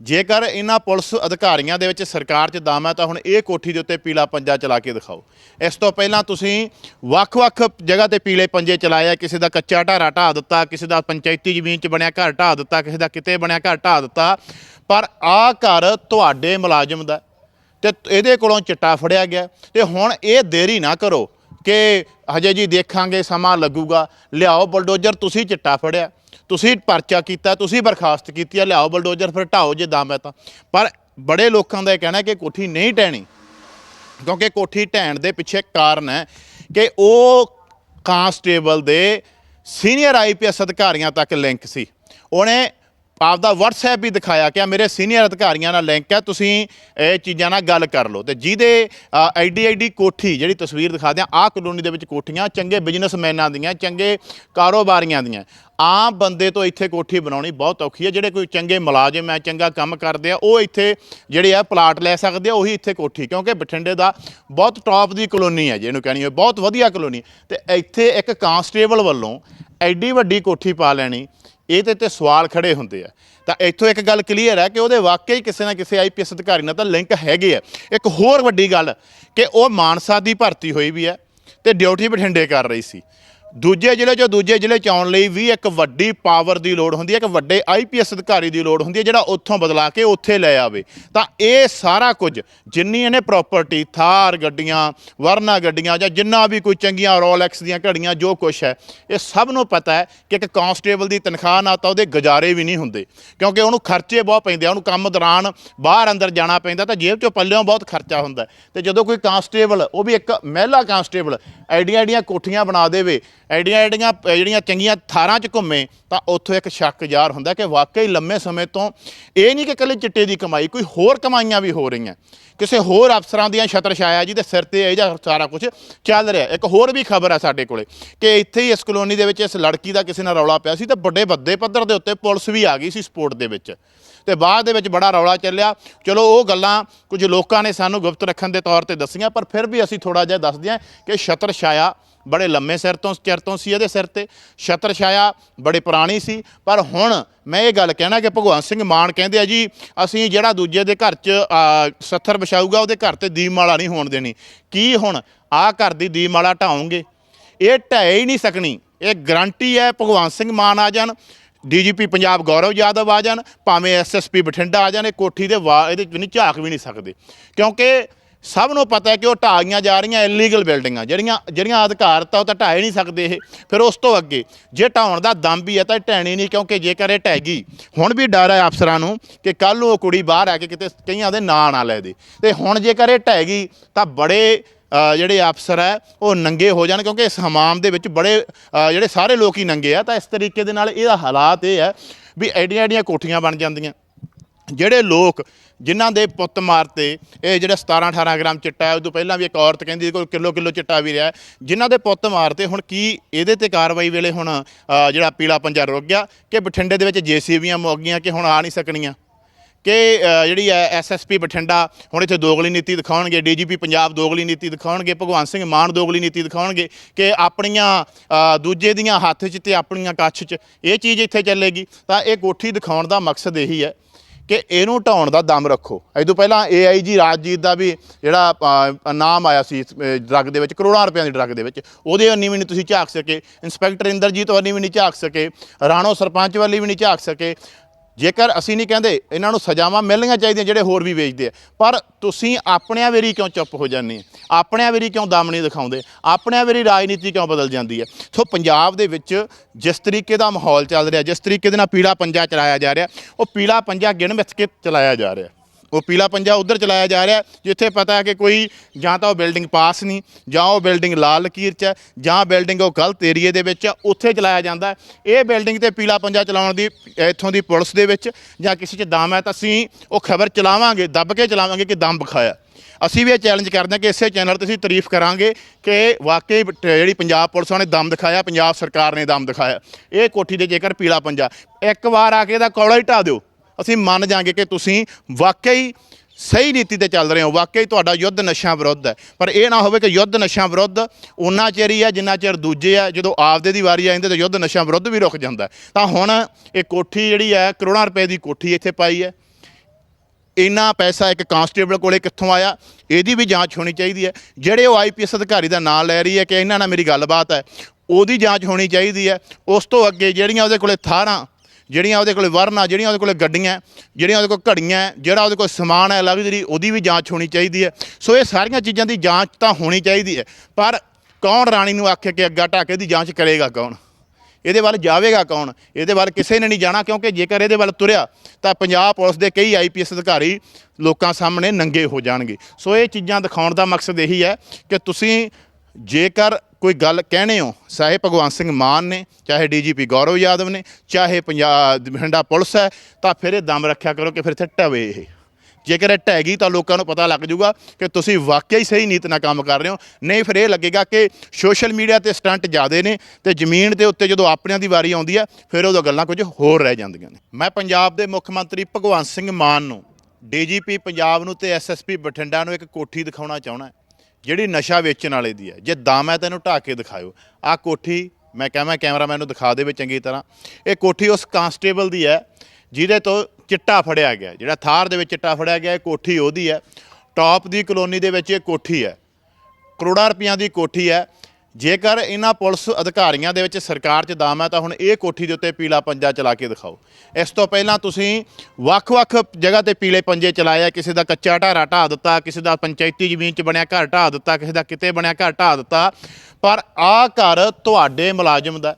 ਜੇਕਰ ਇਹਨਾਂ ਪੁਲਿਸ ਅਧਿਕਾਰੀਆਂ ਦੇ ਵਿੱਚ ਸਰਕਾਰ 'ਚ ਦਮ ਹੈ ਤਾਂ ਹੁਣ ਇਹ ਕੋਠੀ ਦੇ ਉੱਤੇ ਪੀਲਾ ਪੰਜਾ ਚਲਾ ਕੇ ਦਿਖਾਓ। ਇਸ ਤੋਂ ਪਹਿਲਾਂ ਤੁਸੀਂ ਵੱਖ-ਵੱਖ ਜਗ੍ਹਾ ਤੇ ਪੀਲੇ ਪੰਜੇ ਚਲਾਏ ਕਿਸੇ ਦਾ ਕੱਚਾ ਢਾਰਾ ਢਾਹ ਦਿੱਤਾ, ਕਿਸੇ ਦਾ ਪੰਚਾਇਤੀ ਜ਼ਮੀਨ 'ਚ ਬਣਿਆ ਘਰ ਢਾਹ ਦਿੱਤਾ, ਕਿਸੇ ਦਾ ਕਿਤੇ ਬਣਿਆ ਘਰ ਢਾਹ ਦਿੱਤਾ। ਪਰ ਆਹ ਘਰ ਤੁਹਾਡੇ ਮੁਲਾਜ਼ਮ ਦਾ ਤੇ ਇਹਦੇ ਕੋਲੋਂ ਚਿੱਟਾ ਫੜਿਆ ਗਿਆ। ਤੇ ਹੁਣ ਇਹ ਦੇਰੀ ਨਾ ਕਰੋ। ਕਿ ਹਜੇ ਜੀ ਦੇਖਾਂਗੇ, ਸਮਾਂ ਲੱਗੂਗਾ। ਲਿਆਓ ਬਲਡੋਜ਼ਰ, ਤੁਸੀਂ ਚਿੱਟਾ ਫੜਿਆ। ਤੁਸੀਂ ਪਰਚਾ ਕੀਤਾ, ਤੁਸੀਂ ਬਰਖਾਸਤ ਕੀਤੀ ਆ, ਲਿਆਓ ਬਲਡੋਜ਼ਰ, ਫਿਰ ਢਾਓ ਜੇ ਦਮ ਹੈ ਤਾਂ। ਪਰ ਬੜੇ ਲੋਕਾਂ ਦਾ ਇਹ ਕਹਿਣਾ ਕਿ ਕੋਠੀ ਨਹੀਂ ਟਹਿਣੀ। ਕਿਉਂਕਿ ਕੋਠੀ ਢਹਿਣ ਦੇ ਪਿੱਛੇ ਕਾਰਨ ਹੈ ਕਿ ਉਹ ਕਾਂਸਟੇਬਲ ਦੇ ਸੀਨੀਅਰ ਆਈਪੀਐਸ ਅਧਿਕਾਰੀਆਂ ਤੱਕ ਲਿੰਕ ਸੀ। ਉਹਨੇ ਆਪਦਾ WhatsApp ਵੀ ਦਿਖਾਇਆ ਕਿ ਆ ਮੇਰੇ ਸੀਨੀਅਰ ਅਧਿਕਾਰੀਆਂ ਨਾਲ ਲਿੰਕ ਹੈ, ਤੁਸੀਂ ਇਹ ਚੀਜ਼ਾਂ ਨਾਲ ਗੱਲ ਕਰ ਲਓ। ਤੇ ਜਿਹਦੇ ਐਡੀ ਐਡੀ ਕੋਠੀ, ਜਿਹੜੀ ਤਸਵੀਰ ਦਿਖਾਦੇ ਆ, ਆਹ ਕਲੋਨੀ ਦੇ ਵਿੱਚ ਕੋਠੀਆਂ, ਚੰਗੇ ਬਿਜ਼ਨਸਮੈਨਾਂ ਦੀਆਂ, ਚੰਗੇ ਕਾਰੋਬਾਰੀਆਂ ਦੀਆਂ। ਆਮ ਬੰਦੇ ਤੋਂ ਇੱਥੇ ਕੋਠੀ ਬਣਾਉਣੀ ਬਹੁਤ ਔਖੀ ਹੈ। ਜਿਹੜੇ ਕੋਈ ਚੰਗੇ ਮੁਲਾਜ਼ਮ ਹੈ, ਚੰਗਾ ਕੰਮ ਕਰਦੇ ਆ, ਉਹ ਇੱਥੇ ਜਿਹੜੇ ਆ ਪਲਾਟ ਲੈ ਸਕਦੇ ਆ, ਉਹੀ ਇੱਥੇ ਕੋਠੀ, ਕਿਉਂਕਿ ਬਠਿੰਡੇ ਦਾ ਬਹੁਤ ਟੌਪ ਦੀ ਕਲੋਨੀ ਹੈ, ਜਿਹਨੂੰ ਕਹਿਣੀ ਹੋਵੇ ਬਹੁਤ ਵਧੀਆ ਕਲੋਨੀ ਤੇ ਇੱਥੇ ਇੱਕ ਕਾਂਸਟੇਬਲ ਵੱਲੋਂ ਐਡੀ ਵੱਡੀ ਕੋਠੀ ਪਾ ਲੈਣੀ, ਇਹ ਇਹਦੇ ਤੇ ਸਵਾਲ ਖੜੇ ਹੁੰਦੇ ਆ। ਤਾਂ ਇੱਥੋਂ ਇੱਕ ਗੱਲ ਕਲੀਅਰ ਹੈ ਕਿ ਉਹਦੇ ਵਾਕਈ ਕਿਸੇ ਨਾ ਕਿਸੇ ਆਈਪੀਐਸ ਅਧਿਕਾਰੀ ਨਾਲ ਤਾਂ ਲਿੰਕ ਹੈਗੇ ਆ। ਇੱਕ ਹੋਰ ਵੱਡੀ ਗੱਲ ਕਿ ਉਹ ਮਾਨਸਾ ਦੀ ਭਰਤੀ ਹੋਈ ਵੀ ਹੈ ਤੇ ਡਿਊਟੀ ਬਠਿੰਡੇ ਕਰ ਰਹੀ ਸੀ। ਦੂਜੇ ਜ਼ਿਲ੍ਹੇ ਚੋਂ ਦੂਜੇ ਜ਼ਿਲ੍ਹੇ ਚ ਆਉਣ ਲਈ ਵੀ ਇੱਕ ਵੱਡੀ ਪਾਵਰ ਦੀ ਲੋੜ ਹੁੰਦੀ ਹੈ, ਇੱਕ ਵੱਡੇ ਆਈਪੀਐਸ ਅਧਿਕਾਰੀ ਦੀ ਲੋੜ ਹੁੰਦੀ ਹੈ, ਜਿਹੜਾ ਉੱਥੋਂ ਬਦਲਾ ਕੇ ਉੱਥੇ ਲੈ ਆਵੇ ਤਾਂ ਇਹ ਸਾਰਾ ਕੁਝ ਜਿੰਨੀ ਇਹਨੇ ਪ੍ਰਾਪਰਟੀ ਥਾਰ ਗੱਡੀਆਂ, ਵਰਨਾ ਗੱਡੀਆਂ ਜਾਂ ਜਿੰਨਾ ਵੀ ਕੋਈ ਚੰਗੀਆਂ ਰੋਲੈਕਸ ਦੀਆਂ ਘੜੀਆਂ, ਜੋ ਕੁਝ ਹੈ, ਇਹ ਸਭ ਨੂੰ ਪਤਾ ਹੈ ਕਿ ਇੱਕ ਕਾਂਸਟੇਬਲ ਦੀ ਤਨਖਾਹ ਨਾਲ ਤਾਂ ਉਹਦੇ ਗੁਜ਼ਾਰੇ ਵੀ ਨਹੀਂ ਹੁੰਦੇ ਕਿਉਂਕਿ ਉਹਨੂੰ ਖਰਚੇ ਬਹੁਤ ਪੈਂਦੇ ਆ, ਉਹਨੂੰ ਕੰਮ ਦੌਰਾਨ ਬਾਹਰ ਅੰਦਰ ਜਾਣਾ ਪੈਂਦਾ, ਤਾਂ ਜੇਬ ਚੋਂ ਪੱਲਿਓਂ ਬਹੁਤ ਖਰਚਾ ਹੁੰਦਾ ਹੈ। ਤੇ ਜਦੋਂ ਕੋਈ ਕਾਂਸਟੇਬਲ ਉਹ ਵੀ ਇੱਕ ਮਹਿਲਾ ਕਾਂਸਟੇਬਲ ਐਡੀਆਂ ਐਡੀਆਂ ਕੋਠੀਆਂ ਬਣਾ ਦੇਵੇ ਐਡੀਆਂ ਐਡੀਆਂ ਜਿਹੜੀਆਂ ਚੰਗੀਆਂ ਥਾਰਾਂ 'ਚ ਘੁੰਮੇ, ਤਾਂ ਉੱਥੋਂ ਇੱਕ ਸ਼ੱਕ ਜ਼ਾਹਰ ਹੁੰਦਾ ਕਿ ਵਾਕਈ ਲੰਮੇ ਸਮੇਂ ਤੋਂ ਇਹ ਨਹੀਂ ਕਿ ਇਕੱਲੇ ਚਿੱਟੇ ਦੀ ਕਮਾਈ, ਕੋਈ ਹੋਰ ਕਮਾਈਆਂ ਵੀ ਹੋ ਰਹੀਆਂ। ਕਿਸੇ ਹੋਰ ਅਫਸਰਾਂ ਦੀਆਂ ਛਤਰ ਛਾਇਆ ਜੀ ਦੇ ਸਿਰ ਤੇ ਇਹ ਜਿਹਾ ਸਾਰਾ ਕੁਝ ਚੱਲ ਰਿਹਾ। ਇੱਕ ਹੋਰ ਵੀ ਖਬਰ ਹੈ ਸਾਡੇ ਕੋਲੇ ਕਿ ਇੱਥੇ ਹੀ ਇਸ ਕਲੋਨੀ ਦੇ ਵਿੱਚ ਇਸ ਲੜਕੀ ਦਾ ਕਿਸੇ ਨਾਲ ਰੌਲਾ ਪਿਆ ਸੀ ਤੇ ਵੱਡੇ ਵੱਡੇ ਪੱਧਰ ਦੇ ਉੱਤੇ ਪੁਲਿਸ ਵੀ ਆ ਗਈ ਸੀ ਸਪੋਰਟ ਦੇ ਵਿੱਚ। ਤੇ ਬਾਅਦ ਦੇ ਵਿੱਚ ਬੜਾ ਰੌਲਾ ਚੱਲਿਆ। ਚਲੋ ਉਹ ਗੱਲਾਂ ਕੁਝ ਲੋਕਾਂ ਨੇ ਸਾਨੂੰ ਗੁਪਤ ਰੱਖਣ ਦੇ ਤੌਰ ਤੇ ਦੱਸੀਆਂ, ਪਰ ਫਿਰ ਵੀ ਅਸੀਂ ਥੋੜਾ ਜਿਹਾ ਦੱਸਦੇ ਹਾਂ ਕਿ ਛਤਰ ਛਾਇਆ ਬੜੇ ਲੰਮੇ ਸਿਰ ਤੋਂ ਚਿਰ ਤੋਂ ਸੀ ਇਹਦੇ ਸਿਰ ਤੇ। ਛਤਰ ਛਾਇਆ, ਬੜੇ ਪੁਰਾਣੀ ਸੀ। ਪਰ ਹੁਣ ਮੈਂ ਇਹ ਗੱਲ ਕਹਿਣਾ ਕਿ ਭਗਵੰਤ ਸਿੰਘ ਮਾਨ ਕਹਿੰਦੇ ਆ ਜੀ, ਅਸੀਂ ਜਿਹੜਾ ਦੂਜੇ ਦੇ ਘਰ 'ਚ ਸੱਥਰ ਵਿਛਾਊਗਾ, ਉਹਦੇ ਘਰ ਤੇ ਦੀਪਮਾਲਾ ਨਹੀਂ ਹੋਣ ਦੇਣੀ। ਕੀ ਹੁਣ ਆਹ ਘਰ ਦੀ ਦੀਪਮਾਲਾ ਢਾਉਂਗੇ? ਇਹ ਢਹਿ ਹੀ ਨਹੀਂ ਸਕਣੀ। ਇਹ ਗਰੰਟੀ ਹੈ ਭਗਵੰਤ ਸਿੰਘ ਮਾਨ ਆ ਜਾਣ, ਡੀਜੀਪੀ ਪੰਜਾਬ ਗੌਰਵ ਯਾਦਵ ਆ ਜਾਣ, ਭਾਵੇਂ ਐਸਐਸਪੀ ਬਠਿੰਡਾ ਆ ਜਾਣ, ਇਹ ਕੋਠੀ ਦੇ ਵਾ, ਇਹਦੇ ਵਿੱਚ ਨਹੀਂ ਝਾਕ ਵੀ ਨਹੀਂ ਸਕਦੇ। ਕਿਉਂਕਿ ਸਭ ਨੂੰ ਪਤਾ ਹੈ ਕਿ ਉਹ ਢਾਈਆਂ ਜਾ ਰਹੀਆਂ ਇਲੀਗਲ ਬਿਲਡਿੰਗਾਂ ਜਿਹੜੀਆਂ ਜਿਹੜੀਆਂ ਅਧਿਕਾਰਤਾ ਉਹ ਤਾਂ ਢਾਏ ਨਹੀਂ ਸਕਦੇ ਇਹ। ਫਿਰ ਉਸ ਤੋਂ ਅੱਗੇ, ਜੇ ਢਾਉਣ ਦਾ ਦਮ ਵੀ ਹੈ ਤਾਂ ਇਹ ਢਹਿਣੀ ਨਹੀਂ, ਕਿਉਂਕਿ ਜੇਕਰ ਇਹ ਢਹਿ ਗਈ ਹੁਣ ਵੀ ਡਰ ਹੈ ਅਫਸਰਾਂ ਨੂੰ ਕਿ ਕੱਲ ਨੂੰ ਉਹ ਕੁੜੀ ਬਾਹਰ ਆ ਕੇ ਕਿਤੇ ਕਈਆਂ ਦੇ ਨਾਂ ਨਾ ਲੈ ਦੇ। ਤੇ ਹੁਣ ਜੇਕਰ ਇਹ ਢਹਿ ਗਈ ਤਾਂ ਬੜੇ ਜਿਹੜੇ ਅਫਸਰ ਹੈ, ਉਹ ਨੰਗੇ ਹੋ ਜਾਣ, ਕਿਉਂਕਿ ਇਸ ਹਮਾਮ ਦੇ ਵਿੱਚ ਬੜੇ ਜਿਹੜੇ ਸਾਰੇ ਲੋਕ ਹੀ ਨੰਗੇ ਆ, ਤਾਂ ਇਸ ਤਰੀਕੇ ਦੇ ਨਾਲ ਇਹਦਾ ਹਾਲਾਤ ਇਹ ਹੈ ਵੀ ਐਡੀਆਂ ਐਡੀਆਂ ਕੋਠੀਆਂ ਬਣ ਜਾਂਦੀਆਂ। ਜਿਹੜੇ ਲੋਕ ਜਿਨ੍ਹਾਂ ਦੇ ਪੁੱਤ ਮਾਰਤੇ, ਇਹ ਜਿਹੜਾ 17 18 ਗ੍ਰਾਮ ਚਿੱਟਾ ਹੈ ਉਦੋਂ ਪਹਿਲਾਂ ਵੀ ਇੱਕ ਔਰਤ ਕਹਿੰਦੀ ਸੀ, ਕੋਈ ਕਿਲੋ ਕਿਲੋ ਚਿੱਟਾ ਵੀ ਰਿਹਾ ਹੈ। ਜਿਨ੍ਹਾਂ ਦੇ ਪੁੱਤ ਮਾਰਤੇ, ਹੁਣ ਕੀ ਇਹਦੇ ਤੇ ਕਾਰਵਾਈ ਵੇਲੇ ਹੁਣ ਜਿਹੜਾ ਪੀਲਾ ਪੰਜਾ ਰੁਕ ਗਿਆ? ਕਿ ਬਠਿੰਡੇ ਦੇ ਵਿੱਚ ਜੀਸੀਬੀਆਂ ਮੁੱਕ ਗਈਆਂ ਕਿ ਹੁਣ ਆ ਨਹੀਂ ਸਕਣੀਆਂ? ਕਿ ਜਿਹੜੀ ਹੈ ਐਸਐਸਪੀ ਬਠਿੰਡਾ, ਹੁਣ ਇੱਥੇ ਦੋਗਲੀ ਨੀਤੀ ਦਿਖਾਉਣਗੇ, ਡੀਜੀਪੀ ਪੰਜਾਬ ਦੋਗਲੀ ਨੀਤੀ ਦਿਖਾਉਣਗੇ, ਭਗਵੰਤ ਸਿੰਘ ਮਾਨ ਦੋਗਲੀ ਨੀਤੀ ਦਿਖਾਉਣਗੇ, ਕਿ ਆਪਣੀਆਂ ਦੂਜੇ ਦੀਆਂ ਹੱਥ 'ਚ ਤੇ ਆਪਣੀਆਂ ਕੱਛ 'ਚ, ਇਹ ਚੀਜ਼ ਇੱਥੇ ਚੱਲੇਗੀ। ਤਾਂ ਇਹ ਕੋਠੀ ਦਿਖਾਉਣ ਦਾ ਮਕਸਦ ਇਹੀ ਹੈ ਕਿ ਇਹਨੂੰ ਢਾਉਣ ਦਾ ਦਮ ਰੱਖੋ। ਇਹ ਤੋਂ ਪਹਿਲਾਂ ਏਆਈਜੀ ਰਾਜਜੀਤ ਦਾ ਵੀ ਜਿਹੜਾ ਨਾਮ ਆਇਆ ਸੀ ਡਰੱਗ ਦੇ ਵਿੱਚ, ਕਰੋੜਾਂ ਰੁਪਈਆਂ ਦੀ ਡਰੱਗ ਦੇ ਵਿੱਚ। ਉਹਦੇ ਅੰਨੀ ਵੀ ਨਹੀਂ ਤੁਸੀਂ ਝਾਕ ਸਕੇ। ਇੰਸਪੈਕਟਰ ਇੰਦਰਜੀਤ ਵਾਲੀ ਵੀ ਨਹੀਂ ਝਾਕ ਸਕੇ। ਰਾਣੋ ਸਰਪੰਚ ਵਾਲੀ ਵੀ ਨਹੀਂ ਝਾਕ ਸਕੇ। ਜੇਕਰ ਅਸੀਂ ਨਹੀਂ ਕਹਿੰਦੇ, ਇਹਨਾਂ ਨੂੰ ਸਜ਼ਾਵਾਂ ਮਿਲਣੀਆਂ ਚਾਹੀਦੀਆਂ ਜਿਹੜੇ ਹੋਰ ਵੀ ਵੇਚਦੇ ਆ। ਪਰ ਤੁਸੀਂ ਆਪਣਿਆਂ ਵੇਰੀ ਕਿਉਂ ਚੁੱਪ ਹੋ ਜਾਂਦੇ ਆਪਣਿਆਂ ਵੇਰੀ ਕਿਉਂ ਦਮ ਨਹੀਂ ਦਿਖਾਉਂਦੇ ਆਪਣਿਆਂ ਵੇਰੀ ਰਾਜਨੀਤੀ ਕਿਉਂ ਬਦਲ ਜਾਂਦੀ ਹੈ ਸੋ ਪੰਜਾਬ ਦੇ ਵਿੱਚ ਜਿਸ ਤਰੀਕੇ ਦਾ ਮਾਹੌਲ ਚੱਲ ਰਿਹਾ, ਜਿਸ ਤਰੀਕੇ ਦੇ ਨਾਲ ਪੀਲਾ ਪੰਜਾ ਚਲਾਇਆ ਜਾ ਰਿਹਾ, ਉਹ ਪੀਲਾ ਪੰਜਾ ਗਿਣ ਮਿੱਥ ਕੇ ਚਲਾਇਆ ਜਾ ਰਿਹਾ। ਉਹ ਪੀਲਾ ਪੰਜਾ ਉਧਰ ਚਲਾਇਆ ਜਾ ਰਿਹਾ ਜਿੱਥੇ ਪਤਾ ਹੈ ਕਿ ਕੋਈ ਜਾਂ ਤਾਂ ਉਹ ਬਿਲਡਿੰਗ ਪਾਸ ਨਹੀਂ, ਜਾਂ ਉਹ ਬਿਲਡਿੰਗ ਲਾਲ ਲਕੀਰ 'ਚ ਹੈ, ਜਾਂ ਬਿਲਡਿੰਗ ਉਹ ਗਲਤ ਏਰੀਏ ਦੇ ਵਿੱਚ ਹੈ, ਉੱਥੇ ਚਲਾਇਆ ਜਾਂਦਾ ਇਹ ਬਿਲਡਿੰਗ ਤੇ ਪੀਲਾ ਪੰਜਾ ਚਲਾਉਣ ਦੀ, ਇੱਥੋਂ ਦੀ ਪੁਲਿਸ ਦੇ ਵਿੱਚ ਜਾਂ ਕਿਸੇ 'ਚ ਦਮ ਹੈ ਤਾਂ ਅਸੀਂ ਉਹ ਖਬਰ ਚਲਾਵਾਂਗੇ, ਦੱਬ ਕੇ ਚਲਾਵਾਂਗੇ ਕਿ ਦਮ ਵਿਖਾਇਆ ਅਸੀਂ ਵੀ ਇਹ ਚੈਲੰਜ ਕਰਦੇ ਹਾਂ ਕਿ ਇਸੇ ਚੈਨਲ ਤੇ ਅਸੀਂ ਤਾਰੀਫ ਕਰਾਂਗੇ ਕਿ ਵਾਕਈ ਜਿਹੜੀ ਪੰਜਾਬ ਪੁਲਿਸ ਨੇ ਦਮ ਦਿਖਾਇਆ, ਪੰਜਾਬ ਸਰਕਾਰ ਨੇ ਦਮ ਦਿਖਾਇਆ। ਇਹ ਕੋਠੀ ਦੇ ਜੇਕਰ ਪੀਲਾ ਪੰਜਾ, ਇੱਕ ਵਾਰ ਆ ਕੇ ਇਹਦਾ ਕੌੜਾ ਹੀ ਢਾ ਦਿਓ। ਅਸੀਂ ਮੰਨ ਜਾਾਂਗੇ ਕਿ ਤੁਸੀਂ ਵਾਕਈ ਸਹੀ ਨੀਤੀ ਤੇ ਚੱਲ ਰਹੇ ਹੋ, ਵਾਕਈ ਤੁਹਾਡਾ ਯੁੱਧ ਨਸ਼ਿਆਂ ਵਿਰੁੱਧ ਹੈ। ਪਰ ਇਹ ਨਾ ਹੋਵੇ ਕਿ ਯੁੱਧ ਨਸ਼ਿਆਂ ਵਿਰੁੱਧ ਉਨਾ ਚਿਰ ਹੀ ਹੈ ਜਿੰਨਾ ਚਿਰ ਦੂਜੇ ਆ, ਜਦੋਂ ਆਪਦੇ ਦੀ ਵਾਰੀ ਆ ਜਾਂਦੇ ਤਾਂ ਯੁੱਧ ਨਸ਼ਿਆਂ ਵਿਰੁੱਧ ਵੀ ਰੁਕ ਜਾਂਦਾ ਤਾਂ ਹੁਣ ਇਹ ਕੋਠੀ ਜਿਹੜੀ ਹੈ, ਕਰੋੜਾਂ ਰੁਪਏ ਦੀ ਕੋਠੀ ਇੱਥੇ ਪਾਈ ਹੈ। ਇੰਨਾ ਪੈਸਾ ਇੱਕ ਕਾਂਸਟੇਬਲ ਕੋਲੇ ਕਿੱਥੋਂ ਆਇਆ? ਇਹਦੀ ਵੀ ਜਾਂਚ ਹੋਣੀ ਚਾਹੀਦੀ ਹੈ। ਜਿਹੜੇ ਉਹ ਆਈਪੀਐਸ ਅਧਿਕਾਰੀ ਦਾ ਨਾਮ ਲੈ ਰਹੀ ਹੈ ਕਿ ਇਹਨਾਂ ਨਾਲ ਮੇਰੀ ਗੱਲਬਾਤ ਹੈ, ਉਹਦੀ ਜਾਂਚ ਹੋਣੀ ਚਾਹੀਦੀ ਹੈ। ਉਸ ਤੋਂ ਅੱਗੇ ਜਿਹੜੀਆਂ ਉਹਦੇ ਕੋਲੇ ਥਾਰਾਂ ਜਿਹੜੀਆਂ ਉਹਦੇ ਕੋਲੇ ਵਰਨਾ ਜਿਹੜੀਆਂ ਉਹਦੇ ਕੋਲੇ ਗੱਡੀਆਂ, ਜਿਹੜੀਆਂ ਉਹਦੇ ਕੋਲ ਘੜੀਆਂ, ਜਿਹੜਾ ਉਹਦੇ ਕੋਲ ਸਮਾਨ ਹੈ, ਲਗਜ਼ਰੀ, ਉਹਦੀ ਵੀ ਜਾਂਚ ਹੋਣੀ ਚਾਹੀਦੀ ਹੈ। ਸੋ ਇਹ ਸਾਰੀਆਂ ਚੀਜ਼ਾਂ ਦੀ ਜਾਂਚ ਤਾਂ ਹੋਣੀ ਚਾਹੀਦੀ ਹੈ। ਪਰ ਕੌਣ ਰਾਣੀ ਨੂੰ ਆਖੇ ਕਿ ਅੱਗਾ ਢਾਕੇ ਦੀ ਜਾਂਚ ਕਰੇਗਾ ਕੌਣ? ਇਹਦੇ ਵੱਲ ਜਾਵੇਗਾ ਕੌਣ? ਇਹਦੇ ਵੱਲ ਕਿਸੇ ਨੇ ਨਹੀਂ ਜਾਣਾ, ਕਿਉਂਕਿ ਜੇਕਰ ਇਹਦੇ ਵੱਲ ਤੁਰਿਆ, ਤਾਂ ਪੰਜਾਬ ਪੁਲਿਸ ਦੇ ਕਈ ਆਈਪੀਐਸ ਅਧਿਕਾਰੀ ਲੋਕਾਂ ਸਾਹਮਣੇ ਨੰਗੇ ਹੋ ਜਾਣਗੇ। ਸੋ ਇਹ ਚੀਜ਼ਾਂ ਦਿਖਾਉਣ ਦਾ ਮਕਸਦ ਇਹੀ ਹੈ ਕਿ ਤੁਸੀਂ ਜੇਕਰ ਕੋਈ ਗੱਲ ਕਹਿਣੇ ਹੋ? ਚਾਹੇ ਭਗਵੰਤ ਸਿੰਘ ਮਾਨ ਨੇ, ਚਾਹੇ ਡੀਜੀਪੀ ਗੌਰਵ ਯਾਦਵ ਨੇ, ਚਾਹੇ ਪੰਜਾਬ ਬਠਿੰਡਾ ਪੁਲਿਸ ਹੈ, ਤਾਂ ਫਿਰ ਇਹ ਦਮ ਰੱਖਿਆ ਕਰੋ ਕਿ ਫਿਰ ਇੱਥੇ ਢਵੇ ਇਹ। ਜੇਕਰ ਇਹ ਢਹਿ ਗਈ ਤਾਂ ਲੋਕਾਂ ਨੂੰ ਪਤਾ ਲੱਗ ਜਾਊਗਾ ਕਿ ਤੁਸੀਂ ਵਾਕਿਆ ਹੀ ਸਹੀ ਨੀਤ ਨਾਲ ਕੰਮ ਕਰ ਰਹੇ ਹੋ। ਨਹੀਂ, ਫਿਰ ਇਹ ਲੱਗੇਗਾ ਕਿ ਸੋਸ਼ਲ ਮੀਡੀਆ ਤੇ ਸਟੰਟ ਜ਼ਿਆਦੇ ਨੇ ਤੇ ਜ਼ਮੀਨ ਦੇ ਉੱਤੇ ਜਦੋਂ ਆਪਣਿਆਂ ਦੀ ਵਾਰੀ ਆਉਂਦੀ ਹੈ, ਫਿਰ ਉਦੋਂ ਗੱਲਾਂ ਕੁਝ ਹੋਰ ਰਹਿ ਜਾਂਦੀਆਂ ਨੇ। ਮੈਂ ਪੰਜਾਬ ਦੇ ਮੁੱਖ ਮੰਤਰੀ ਭਗਵੰਤ ਸਿੰਘ ਮਾਨ ਨੂੰ, ਡੀਜੀਪੀ ਪੰਜਾਬ ਨੂੰ ਤੇ ਐਸਐਸਪੀ ਬਠਿੰਡਾ ਨੂੰ ਇੱਕ ਕੋਠੀ ਦਿਖਾਉਣਾ ਚਾਹਣਾ ਜਿਹੜੀ ਨਸ਼ਾ ਵੇਚਣ ਵਾਲੇ ਦੀ ਹੈ, ਜੇ ਦਮ ਹੈ ਤੈਨੂੰ ਢਾਹ ਕੇ ਦਿਖਾਇਓ। ਆਹ ਕੋਠੀ, ਮੈਂ ਕਹਾਂ ਕੈਮਰਾਮੈਨ ਨੂੰ ਦਿਖਾ ਦੇਵੇ ਚੰਗੀ ਤਰ੍ਹਾਂ। ਇਹ ਕੋਠੀ ਉਸ ਕਾਂਸਟੇਬਲ ਦੀ ਹੈ, ਜਿਹਦੇ ਤੋਂ ਚਿੱਟਾ ਫੜਿਆ ਗਿਆ। ਜਿਹੜਾ ਥਾਰ ਦੇ ਵਿੱਚ ਚਿੱਟਾ ਫੜਿਆ ਗਿਆ, ਇਹ ਕੋਠੀ ਉਹਦੀ ਹੈ। ਟੌਪ ਦੀ ਕਲੋਨੀ ਦੇ ਵਿੱਚ ਇਹ ਕੋਠੀ ਹੈ। ਕਰੋੜਾਂ ਰੁਪਈਆਂ ਦੀ ਕੋਠੀ ਹੈ। ਜੇਕਰ ਇਹਨਾਂ ਪੁਲਿਸ ਅਧਿਕਾਰੀਆਂ ਦੇ ਵਿੱਚ ਸਰਕਾਰ 'ਚ ਦਾਮ ਹੈ, ਤਾਂ ਹੁਣ ਇਹ ਕੋਠੀ ਦੇ ਉੱਤੇ ਪੀਲਾ ਪੰਜਾ ਚਲਾ ਕੇ ਦਿਖਾਓ। ਇਸ ਤੋਂ ਪਹਿਲਾਂ ਤੁਸੀਂ ਵੱਖ-ਵੱਖ ਜਗ੍ਹਾ ਤੇ ਪੀਲੇ ਪੰਜੇ ਚਲਾਏ ਆ, ਕਿਸੇ ਦਾ ਕੱਚਾ ਢਾਰਾ ਢਾਹ ਦਿੱਤਾ, ਕਿਸੇ ਦਾ ਪੰਚਾਇਤੀ ਜ਼ਮੀਨ 'ਚ ਬਣਿਆ ਘਰ ਢਾਹ ਦਿੱਤਾ, ਕਿਸੇ ਦਾ ਕਿਤੇ ਬਣਿਆ ਘਰ ਢਾਹ ਦਿੱਤਾ, ਪਰ ਆਹ ਘਰ ਤੁਹਾਡੇ ਮੁਲਾਜ਼ਮ ਦਾ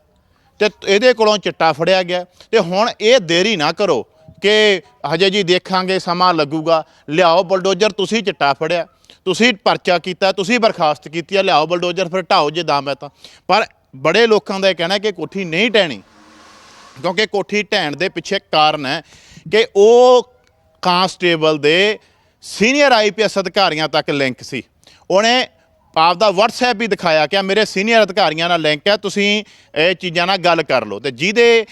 ਤੇ ਇਹਦੇ ਕੋਲੋਂ ਚਿੱਟਾ ਫੜਿਆ ਗਿਆ। ਤੇ ਹੁਣ ਇਹ ਦੇਰੀ ਨਾ ਕਰੋ ਕਿ ਹਜੇ ਜੀ ਦੇਖਾਂਗੇ, ਸਮਾਂ ਲੱਗੂਗਾ। ਲਿਆਓ ਬਲਡੋਜ਼ਰ, ਤੁਸੀਂ ਚਿੱਟਾ ਫੜਿਆ। ਤੁਸੀਂ ਪਰਚਾ ਕੀਤਾ, ਤੁਸੀਂ ਬਰਖਾਸਤ ਕੀਤੀ ਹੈ ਲਿਆਓ ਬਲਡੋਜ਼ਰ, ਫਿਰ ਢਾਓ ਜੇ ਦਮ ਹੈ ਤਾਂ। ਪਰ ਬੜੇ ਲੋਕਾਂ ਦਾ ਇਹ ਕਹਿਣਾ ਕਿ ਕੋਠੀ ਨਹੀਂ ਢਹਿਣੀ ਕਿਉਂਕਿ ਕੋਠੀ ਢਹਿਣ ਦੇ ਪਿੱਛੇ ਕਾਰਨ ਹੈ ਕਿ ਉਹ ਕਾਂਸਟੇਬਲ ਦੇ ਸੀਨੀਅਰ ਆਈਪੀਐਸ ਅਧਿਕਾਰੀਆਂ ਤੱਕ ਲਿੰਕ ਸੀ। ਉਹਨੇ ਆਪਦਾ WhatsApp ਵੀ ਦਿਖਾਇਆ ਕਿ ਮੇਰੇ ਸੀਨੀਅਰ ਅਧਿਕਾਰੀਆਂ ਨਾਲ ਲਿੰਕ ਹੈ, ਤੁਸੀਂ ਇਹ ਚੀਜ਼ਾਂ ਨਾਲ ਗੱਲ ਕਰ ਲਓ। ਤੇ ਜਿਹਦੇ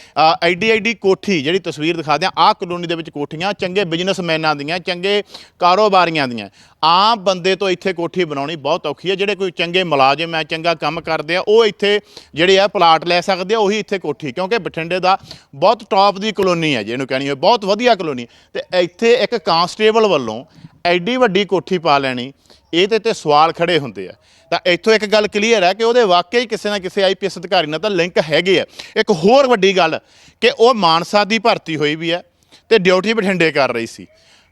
ਐਡੀ ਐਡੀ ਕੋਠੀ ਜਿਹੜੀ ਤਸਵੀਰ ਦਿਖਾਦੇ ਆ ਆਹ ਕਲੋਨੀ ਦੇ ਵਿੱਚ ਕੋਠੀਆਂ, ਚੰਗੇ ਬਿਜ਼ਨਸਮੈਨਾਂ ਦੀਆਂ, ਚੰਗੇ ਕਾਰੋਬਾਰੀਆਂ ਦੀਆਂ। ਆਮ ਬੰਦੇ ਤੋਂ ਇੱਥੇ ਕੋਠੀ ਬਣਾਉਣੀ ਬਹੁਤ ਔਖੀ ਹੈ, ਜਿਹੜੇ ਕੋਈ ਚੰਗੇ ਮੁਲਾਜ਼ਮ ਹੈ, ਚੰਗਾ ਕੰਮ ਕਰਦੇ ਆ, ਉਹ ਇੱਥੇ ਜਿਹੜੇ ਆ ਪਲਾਟ ਲੈ ਸਕਦੇ ਆ, ਉਹੀ ਇੱਥੇ ਕੋਠੀ, ਕਿਉਂਕਿ ਬਠਿੰਡੇ ਦਾ ਬਹੁਤ ਟੌਪ ਦੀ ਕਲੋਨੀ ਹੈ, ਜਿਹਨੂੰ ਕਹਿਣੀ ਹੋਵੇ ਬਹੁਤ ਵਧੀਆ ਕਲੋਨੀ। ਤੇ ਇੱਥੇ ਇੱਕ ਕਾਂਸਟੇਬਲ ਵੱਲੋਂ ਐਡੀ ਵੱਡੀ ਕੋਠੀ ਪਾ ਲੈਣੀ ਇਹਦੇ ਤੇ ਸਵਾਲ ਖੜੇ ਹੁੰਦੇ ਆ। ਤਾਂ ਇੱਥੋਂ ਇੱਕ ਗੱਲ ਕਲੀਅਰ ਹੈ ਕਿ ਉਹਦੇ ਵਾਕਈ ਕਿਸੇ ਨਾ ਕਿਸੇ ਆਈਪੀਐਸ ਅਧਿਕਾਰੀ ਨਾਲ ਤਾਂ ਲਿੰਕ ਹੈਗੇ ਆ। ਇੱਕ ਹੋਰ ਵੱਡੀ ਗੱਲ ਕਿ ਉਹ ਮਾਨਸਾ ਦੀ ਭਰਤੀ ਹੋਈ ਵੀ ਹੈ ਤੇ ਡਿਊਟੀ ਬਠਿੰਡੇ ਕਰ ਰਹੀ ਸੀ।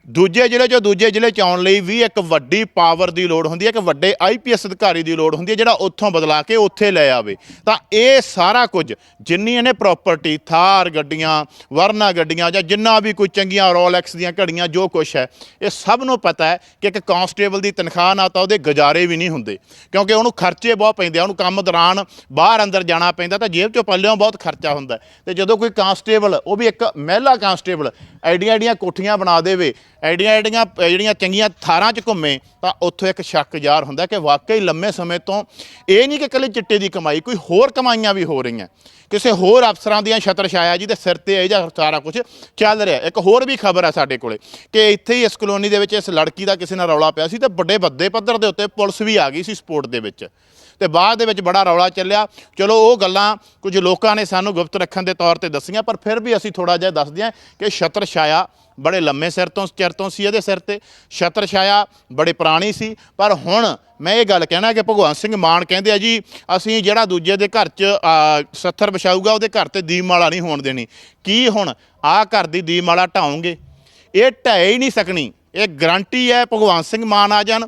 ਦੂਜੇ ਜ਼ਿਲ੍ਹੇ ਚੋਂ ਦੂਜੇ ਜ਼ਿਲ੍ਹੇ ਚ ਆਉਣ ਲਈ ਵੀ ਇੱਕ ਵੱਡੀ ਪਾਵਰ ਦੀ ਲੋੜ ਹੁੰਦੀ ਹੈ, ਇੱਕ ਵੱਡੇ ਆਈਪੀਐਸ ਅਧਿਕਾਰੀ ਦੀ ਲੋੜ ਹੁੰਦੀ ਹੈ, ਜਿਹੜਾ ਉੱਥੋਂ ਬਦਲਾ ਕੇ ਉੱਥੇ ਲੈ ਆਵੇ ਤਾਂ ਇਹ ਸਾਰਾ ਕੁਝ ਜਿੰਨੀ ਇਹਨੇ ਪ੍ਰਾਪਰਟੀ ਥਾਰ ਗੱਡੀਆਂ, ਵਰਨਾ ਗੱਡੀਆਂ ਜਾਂ ਜਿੰਨਾ ਵੀ ਕੋਈ ਚੰਗੀਆਂ ਰੋਲੈਕਸ ਦੀਆਂ ਘੜੀਆਂ, ਜੋ ਕੁਝ ਹੈ, ਇਹ ਸਭ ਨੂੰ ਪਤਾ ਹੈ ਕਿ ਇੱਕ ਕਾਂਸਟੇਬਲ ਦੀ ਤਨਖਾਹ ਨਾ ਤਾਂ ਉਹਦੇ ਗੁਜ਼ਾਰੇ ਵੀ ਨਹੀਂ ਹੁੰਦੇ ਕਿਉਂਕਿ ਉਹਨੂੰ ਖਰਚੇ ਬਹੁਤ ਪੈਂਦੇ ਆ, ਉਹਨੂੰ ਕੰਮ ਦੌਰਾਨ ਬਾਹਰ ਅੰਦਰ ਜਾਣਾ ਪੈਂਦਾ, ਤਾਂ ਜੇਬ ਚੋਂ ਪੱਲਿਓਂ ਬਹੁਤ ਖਰਚਾ ਹੁੰਦਾ ਹੈ। ਤੇ ਜਦੋਂ ਕੋਈ ਕਾਂਸਟੇਬਲ ਉਹ ਵੀ ਇੱਕ ਮਹਿਲਾ ਕਾਂਸਟੇਬਲ ਐਡੀਆਂ ਐਡੀਆਂ ਕੋਠੀਆਂ ਬਣਾ ਦੇਵੇ ਐਡੀਆਂ ਐਡੀਆਂ ਜਿਹੜੀਆਂ ਚੰਗੀਆਂ ਥਾਰਾਂ 'ਚ ਘੁੰਮੇ, ਤਾਂ ਉੱਥੋਂ ਇੱਕ ਸ਼ੱਕ ਜ਼ਾਹਰ ਹੁੰਦਾ ਕਿ ਵਾਕਈ ਲੰਮੇ ਸਮੇਂ ਤੋਂ ਇਹ ਨਹੀਂ ਕਿ ਇਕੱਲੇ ਚਿੱਟੇ ਦੀ ਕਮਾਈ, ਕੋਈ ਹੋਰ ਕਮਾਈਆਂ ਵੀ ਹੋ ਰਹੀਆਂ। ਕਿਸੇ ਹੋਰ ਅਫਸਰਾਂ ਦੀਆਂ ਛਤਰ ਛਾਇਆ ਜੀ ਦੇ ਸਿਰ ਤੇ ਇਹ ਜਿਹਾ ਸਾਰਾ ਕੁਝ ਚੱਲ ਰਿਹਾ। ਇੱਕ ਹੋਰ ਵੀ ਖਬਰ ਹੈ ਸਾਡੇ ਕੋਲੇ ਕਿ ਇੱਥੇ ਹੀ ਇਸ ਕਲੋਨੀ ਦੇ ਵਿੱਚ ਇਸ ਲੜਕੀ ਦਾ ਕਿਸੇ ਨਾਲ ਰੌਲਾ ਪਿਆ ਸੀ ਤੇ ਵੱਡੇ ਵੱਡੇ ਪੱਧਰ ਦੇ ਉੱਤੇ ਪੁਲਿਸ ਵੀ ਆ ਗਈ ਸੀ ਸਪੋਰਟ ਦੇ ਵਿੱਚ। ਤੇ ਬਾਅਦ ਦੇ ਵਿੱਚ ਬੜਾ ਰੌਲਾ ਚੱਲਿਆ। ਚਲੋ, ਉਹ ਗੱਲਾਂ ਕੁਝ ਲੋਕਾਂ ਨੇ ਸਾਨੂੰ ਗੁਪਤ ਰੱਖਣ ਦੇ ਤੌਰ ਤੇ ਦੱਸੀਆਂ, ਪਰ ਫਿਰ ਵੀ ਅਸੀਂ ਥੋੜਾ ਜਿਹਾ ਦੱਸਦੇ ਹਾਂ ਕਿ ਛਤਰ ਛਾਇਆ ਬੜੇ ਲੰਮੇ ਸਿਰ ਤੋਂ, ਚਿਰ ਤੋਂ ਸੀ ਇਹਦੇ ਸਿਰ ਤੇ। ਛਤਰ ਛਾਇਆ ਬੜੇ ਪੁਰਾਣੀ ਸੀ, ਪਰ ਹੁਣ ਮੈਂ ਇਹ ਗੱਲ ਕਹਿਣਾ ਕਿ ਭਗਵੰਤ ਸਿੰਘ ਮਾਨ ਕਹਿੰਦੇ ਆ ਜੀ, ਅਸੀਂ ਜਿਹੜਾ ਦੂਜੇ ਦੇ ਘਰ 'ਚ ਸੱਥਰ ਵਿਛਾਊਗਾ, ਉਹਦੇ ਘਰ ਤੇ ਦੀਪਮਾਲਾ ਨਹੀਂ ਹੋਣ ਦੇਣੀ। ਕੀ ਹੁਣ ਆਹ ਘਰ ਦੀ ਦੀਪਮਾਲਾ ਢਾਉਂਗੇ ਇਹ ਢਹਿ ਹੀ ਨਹੀਂ ਸਕਣੀ। ਇਹ ਗਰੰਟੀ ਹੈ ਭਗਵੰਤ ਸਿੰਘ ਮਾਨ ਆ ਜਾਣ।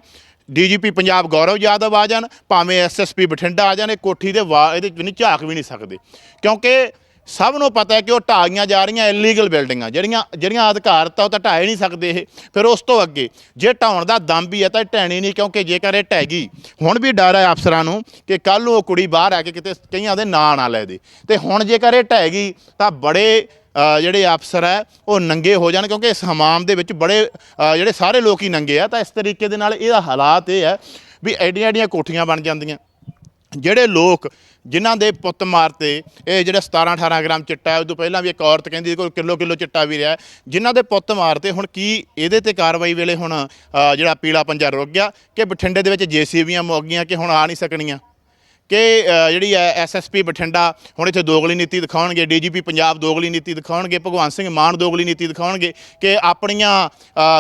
ਡੀਜੀਪੀ ਪੰਜਾਬ ਗੌਰਵ ਯਾਦਵ ਆ ਜਾਣ, ਭਾਵੇਂ ਐਸਐਸਪੀ ਬਠਿੰਡਾ ਆ ਜਾਣ, ਇਹ ਕੋਠੀ ਦੇ ਵਾ, ਇਹਦੇ ਵੀ ਨਹੀਂ ਝਾਕ ਵੀ ਨਹੀਂ ਸਕਦੇ। ਕਿਉਂਕਿ ਸਭ ਨੂੰ ਪਤਾ ਹੈ ਕਿ ਉਹ ਢਾਈਆਂ ਜਾ ਰਹੀਆਂ ਇਲੀਗਲ ਬਿਲਡਿੰਗਾਂ ਜਿਹੜੀਆਂ ਜਿਹੜੀਆਂ ਅਧਿਕਾਰਤ ਆ ਉਹ ਤਾਂ ਢਾਏ ਨਹੀਂ ਸਕਦੇ ਇਹ। ਫਿਰ ਉਸ ਤੋਂ ਅੱਗੇ, ਜੇ ਢਾਉਣ ਦਾ ਦਮ ਵੀ ਹੈ ਤਾਂ ਇਹ ਢਹਿਣੀ ਨਹੀਂ, ਕਿਉਂਕਿ ਜੇਕਰ ਇਹ ਢਹਿ ਗਈ, ਹੁਣ ਵੀ ਡਰ ਹੈ ਅਫਸਰਾਂ ਨੂੰ ਕਿ ਕੱਲ ਨੂੰ ਉਹ ਕੁੜੀ ਬਾਹਰ ਆ ਕੇ ਕਿਤੇ ਕਈਆਂ ਦੇ ਨਾਂ ਨਾ ਲੈ ਦੇ। ਤੇ ਹੁਣ ਜੇਕਰ ਇਹ ਢਹਿ ਗਈ, ਤਾਂ ਬੜੇ ਜਿਹੜੇ ਅਫਸਰ ਹੈ, ਉਹ ਨੰਗੇ ਹੋ ਜਾਣ ਕਿਉਂਕਿ ਇਸ ਹਮਾਮ ਦੇ ਵਿੱਚ ਬੜੇ ਜਿਹੜੇ ਸਾਰੇ ਲੋਕ ਹੀ ਨੰਗੇ ਆ। ਤਾਂ ਇਸ ਤਰੀਕੇ ਦੇ ਨਾਲ ਇਹਦਾ ਹਾਲਾਤ ਇਹ ਹੈ ਵੀ ਐਡੀਆਂ ਐਡੀਆਂ ਕੋਠੀਆਂ ਬਣ ਜਾਂਦੀਆਂ। ਜਿਹੜੇ ਲੋਕ ਜਿਨ੍ਹਾਂ ਦੇ ਪੁੱਤ ਮਾਰਤੇ, ਇਹ ਜਿਹੜਾ 17 18 ਗ੍ਰਾਮ ਚਿੱਟਾ ਹੈ ਉਦੋਂ ਪਹਿਲਾਂ ਵੀ ਇੱਕ ਔਰਤ ਕਹਿੰਦੀ ਕੋਈ ਕਿਲੋ ਕਿਲੋ ਚਿੱਟਾ ਵੀ ਰਿਹਾ। ਹੈ। ਜਿਨ੍ਹਾਂ ਦੇ ਪੁੱਤ ਮਾਰਤੇ, ਹੁਣ ਕੀ ਇਹਦੇ ਤੇ ਕਾਰਵਾਈ ਵੇਲੇ ਹੁਣ ਜਿਹੜਾ ਪੀਲਾ ਪੰਜਾ ਰੁਕ ਗਿਆ ਕਿ ਬਠਿੰਡੇ ਦੇ ਵਿੱਚ ਜੇਸੀਬੀਆਂ ਮੁੱਕ ਗਈਆਂ ਕਿ ਹੁਣ ਆ ਨਹੀਂ ਸਕਣੀਆਂ? ਕਿ ਜਿਹੜੀ ਹੈ ਐਸਐਸਪੀ ਬਠਿੰਡਾ, ਹੁਣ ਇੱਥੇ ਦੋਗਲੀ ਨੀਤੀ ਦਿਖਾਉਣਗੇ, ਡੀਜੀਪੀ ਪੰਜਾਬ ਦੋਗਲੀ ਨੀਤੀ ਦਿਖਾਉਣਗੇ, ਭਗਵੰਤ ਸਿੰਘ ਮਾਨ ਦੋਗਲੀ ਨੀਤੀ ਦਿਖਾਉਣਗੇ, ਕਿ ਆਪਣੀਆਂ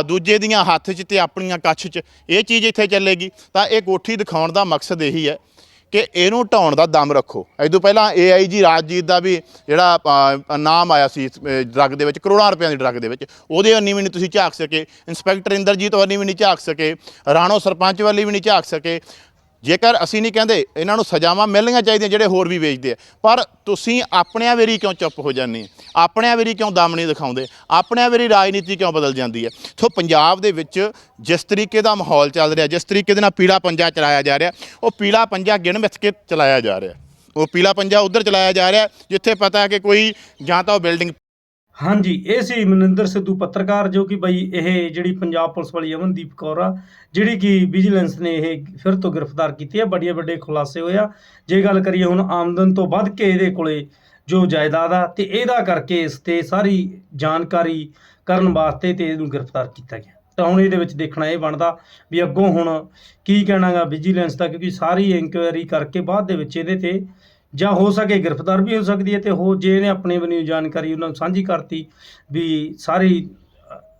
ਦੂਜੇ ਦੀਆਂ ਹੱਥ 'ਚ ਤੇ ਆਪਣੀਆਂ ਕੱਛ 'ਚ ਇਹ ਚੀਜ਼ ਇੱਥੇ ਚੱਲੇਗੀ। ਤਾਂ ਇਹ ਕੋਠੀ ਦਿਖਾਉਣ ਦਾ ਮਕਸਦ ਇਹੀ ਹੈ ਕਿ ਇਹਨੂੰ ਢਾਉਣ ਦਾ ਦਮ ਰੱਖੋ। ਇਹ ਤੋਂ ਪਹਿਲਾਂ ਏਆਈਜੀ ਰਾਜਜੀਤ ਦਾ ਵੀ ਜਿਹੜਾ ਨਾਮ ਆਇਆ ਸੀ ਡਰੱਗ ਦੇ ਵਿੱਚ, ਕਰੋੜਾਂ ਰੁਪਈਆਂ ਦੀ ਡਰੱਗ ਦੇ ਵਿੱਚ, ਉਹਦੇ ਅੰਨੀ ਵੀ ਨਹੀਂ ਤੁਸੀਂ ਝਾਕ ਸਕੇ। ਇੰਸਪੈਕਟਰ ਇੰਦਰਜੀਤ ਵਾਲੀ ਵੀ ਨਹੀਂ ਝਾਕ ਸਕੇ। ਰਾਣੋ ਸਰਪੰਚ ਵਾਲੀ ਵੀ ਨਹੀਂ ਝਾਕ ਸਕੇ। ਜੇਕਰ ਅਸੀਂ ਨਹੀਂ ਕਹਿੰਦੇ, ਇਹਨਾਂ ਨੂੰ ਸਜ਼ਾਵਾਂ ਮਿਲਣੀਆਂ ਚਾਹੀਦੀਆਂ ਜਿਹੜੇ ਹੋਰ ਵੀ ਵੇਚਦੇ ਆ। ਪਰ ਤੁਸੀਂ ਆਪਣਿਆਂ ਵੇਰੀ ਕਿਉਂ ਚੁੱਪ ਹੋ ਜਾਂਦੇ ਆਪਣਿਆਂ ਵੇਰੀ ਕਿਉਂ ਦਮ ਨਹੀਂ ਦਿਖਾਉਂਦੇ? ਆਪਣਿਆਂ ਵੇਰੀ ਰਾਜਨੀਤੀ ਕਿਉਂ ਬਦਲ ਜਾਂਦੀ ਹੈ ਸੋ ਪੰਜਾਬ ਦੇ ਵਿੱਚ ਜਿਸ ਤਰੀਕੇ ਦਾ ਮਾਹੌਲ ਚੱਲ ਰਿਹਾ, ਜਿਸ ਤਰੀਕੇ ਦੇ ਨਾਲ ਪੀਲਾ ਪੰਜਾ ਚਲਾਇਆ ਜਾ ਰਿਹਾ, ਉਹ ਪੀਲਾ ਪੰਜਾ ਗਿਣ ਮਿਥ ਕੇ ਚਲਾਇਆ ਜਾ ਰਿਹਾ। ਉਹ ਪੀਲਾ ਪੰਜਾ ਉਧਰ ਚਲਾਇਆ ਜਾ ਰਿਹਾ, ਜਿੱਥੇ ਪਤਾ ਹੈ ਕਿ ਕੋਈ ਜਾਂ ਤਾਂ ਉਹ ਬਿਲਡਿੰਗ ਹਾਂਜੀ, ਇਹ ਸੀ ਮਨਿੰਦਰ ਸਿੱਧੂ ਪੱਤਰਕਾਰ, ਜੋ ਕਿ ਬਈ ਇਹ ਜਿਹੜੀ ਪੰਜਾਬ ਪੁਲਿਸ ਵਾਲੀ ਅਮਨਦੀਪ ਕੌਰ ਆ, ਜਿਹੜੀ ਕਿ ਵਿਜੀਲੈਂਸ ਨੇ ਇਹ ਫਿਰ ਤੋਂ ਗ੍ਰਿਫਤਾਰ ਕੀਤੀ ਹੈ ਵੱਡੇ ਵੱਡੇ ਖੁਲਾਸੇ ਹੋਇਆ ਜੇ ਗੱਲ ਕਰੀਏ ਹੁਣ ਆਮਦਨ ਤੋਂ ਵੱਧ ਕੇ ਇਹਦੇ ਕੋਲੇ ਜੋ ਜਾਇਦਾਦ ਆ, ਤੇ ਇਹਦਾ ਕਰਕੇ ਇਸ ਤੇ ਸਾਰੀ ਜਾਣਕਾਰੀ ਕਰਨ ਵਾਸਤੇ ਤੇ ਇਹਨੂੰ ਗ੍ਰਿਫਤਾਰ ਕੀਤਾ ਗਿਆ। ਤਾਂ ਹੁਣ ਇਹਦੇ ਵਿੱਚ ਦੇਖਣਾ ਇਹ ਬਣਦਾ ਵੀ ਅੱਗੋਂ ਹੁਣ ਕੀ ਕਹਿਣਾਗਾ ਵਿਜੀਲੈਂਸ ਦਾ, ਕਿਉਂਕਿ ਸਾਰੀ ਇਨਕੁਆਇਰੀ ਕਰਕੇ ਬਾਅਦ ਦੇ ਵਿੱਚ ਇਹਦੇ ਤੇ ਜਾਂ ਹੋ ਸਕੇ ਗ੍ਰਿਫਤਾਰ ਵੀ ਹੋ ਸਕਦੀ ਹੈ ਤੇ ਹੋ ਜੇ ਇਹਨੇ ਆਪਣੇ ਬਣੀ ਜਾਣਕਾਰੀ ਉਹਨਾਂ ਨੂੰ ਸਾਂਝੀ ਕਰਤੀ ਵੀ ਸਾਰੀ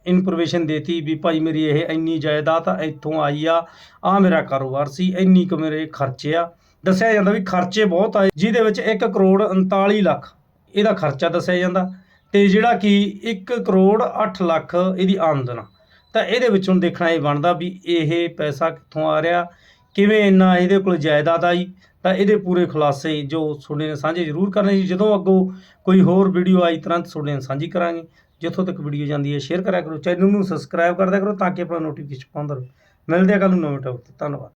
ਇਨਫੋਰਮੇਸ਼ਨ ਦੇਤੀ ਵੀ ਭਾਈ ਮੇਰੀ ਇਹ ਇੰਨੀ ਜਾਇਦਾਦ ਆ, ਇੱਥੋਂ ਆਈ ਆ ਆ ਮੇਰਾ ਕਾਰੋਬਾਰ ਸੀ, ਇੰਨੀ ਕੁ ਮੇਰੇ ਖਰਚੇ ਆ। ਦੱਸਿਆ ਜਾਂਦਾ ਵੀ ਖਰਚੇ ਬਹੁਤ ਆਏ ਜਿਹਦੇ ਵਿੱਚ 1 ਕਰੋੜ 39 ਲੱਖ ਇਹਦਾ ਖਰਚਾ ਦੱਸਿਆ ਜਾਂਦਾ ਤੇ ਜਿਹੜਾ ਕਿ 1 ਕਰੋੜ 8 ਲੱਖ ਇਹਦੀ ਆਮਦਨ ਆ। ਤਾਂ ਇਹਦੇ ਵਿੱਚ ਹੁਣ ਦੇਖਣਾ ਇਹ ਬਣਦਾ ਵੀ ਇਹ ਪੈਸਾ ਕਿੱਥੋਂ ਆ ਰਿਹਾ, ਕਿਵੇਂ ਇੰਨਾ ਇਹਦੇ ਕੋਲ ਜਾਇਦਾਦ ਆਈ ਤਾਂ ਇਹਦੇ ਪੂਰੇ ਖੁਲਾਸੇ ਜੋ ਤੁਹਾਡੇ ਨਾਲ ਸਾਂਝੇ ਜ਼ਰੂਰ ਕਰਨੇ ਜੀ। ਜਦੋਂ ਅੱਗੋਂ ਕੋਈ ਹੋਰ ਵੀਡੀਓ ਆਈ, ਤੁਰੰਤ ਤੁਹਾਡੇ ਨਾਲ ਸਾਂਝੀ ਕਰਾਂਗੇ। ਜਿੱਥੋਂ ਤੱਕ ਵੀਡੀਓ ਜਾਂਦੀ ਹੈ ਸ਼ੇਅਰ ਕਰਿਆ ਕਰੋ। ਚੈਨਲ ਨੂੰ ਸਬਸਕ੍ਰਾਈਬ ਕਰਦਿਆ ਕਰੋ ਤਾਂ ਕਿ ਆਪਣਾ ਨੋਟੀਫਿਕੇਸ਼ਨ ਪਾਉਂਦਾ ਰਹੋ। ਮਿਲਦੇ ਆ ਕੱਲ ਨੂੰ ਨਵੇਂ ਟੌਪਿਕ ਤੇ। ਧੰਨਵਾਦ।